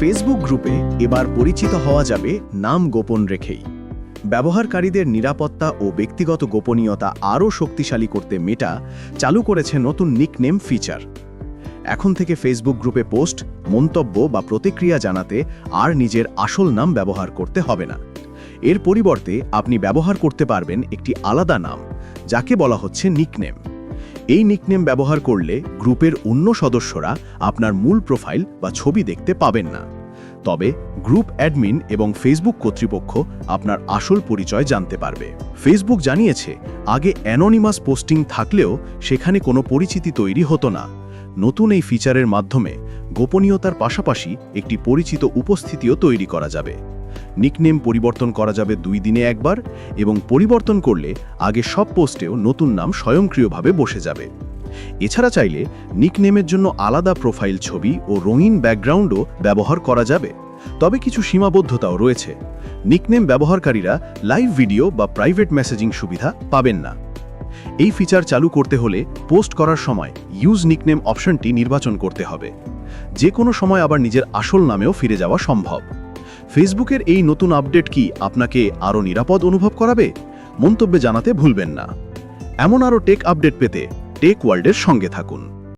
Facebook গ্রুপে এবার পরিচিত হওয়া যাবে নাম গোপন রেখেই। ব্যবহারকারীদের নিরাপত্তা ও ব্যক্তিগত গোপনীয়তা আরও শক্তিশালী করতে মেটা চালু করেছে নতুন নিকনেম ফিচার এখন থেকে ফেসবুক গ্রুপে পোস্ট মন্তব্য বা প্রতিক্রিয়া জানাতে আর নিজের আসল নাম ব্যবহার করতে হবে না। এর পরিবর্তে আপনি ব্যবহার করতে পারবেন একটি আলাদা নাম, যাকে বলা হচ্ছে নিকনেম এই নিকনেম ব্যবহার করলে গ্রুপের অন্য সদস্যরা আপনার মূল প্রোফাইল বা ছবি দেখতে পাবেন না। তবে গ্রুপ অ্যাডমিন এবং ফেসবুক কর্তৃপক্ষ আপনার আসল পরিচয় জানতে পারবে। ফেসবুক জানিয়েছে, আগে অ্যানোনিমাস পোস্টিং থাকলেও সেখানে কোনো পরিচিতি তৈরি হতো না। নতুন এই ফিচারের মাধ্যমে গোপনীয়তার পাশাপাশি একটি পরিচিত উপস্থিতিও তৈরি করা যাবে। নিকনেম পরিবর্তন করা যাবে দুই দিনে একবার এবং পরিবর্তন করলে আগে সব পোস্টেও নতুন নাম স্বয়ংক্রিয়ভাবে বসে যাবে। এছাড়া চাইলে নিকনেমের জন্য আলাদা প্রোফাইল ছবি ও রঙিন ব্যাকগ্রাউন্ডও ব্যবহার করা যাবে। তবে কিছু সীমাবদ্ধতাও রয়েছে। নিকনেম ব্যবহারকারীরা লাইভ ভিডিও বা প্রাইভেট মেসেজিং সুবিধা পাবেন না। এই ফিচার চালু করতে হলে পোস্ট করার সময় ইউজ নিকনেম অপশনটি নির্বাচন করতে হবে। যে কোনো সময় আবার নিজের আসল নামেও ফিরে যাওয়া সম্ভব। ফেসবুকের এই নতুন আপডেট কি আপনাকে আরও নিরাপদ অনুভব করাবে? মন্তব্যে জানাতে ভুলবেন না। এমন আরও টেক আপডেট পেতে টেক ওয়ার্ল্ডের সঙ্গে থাকুন।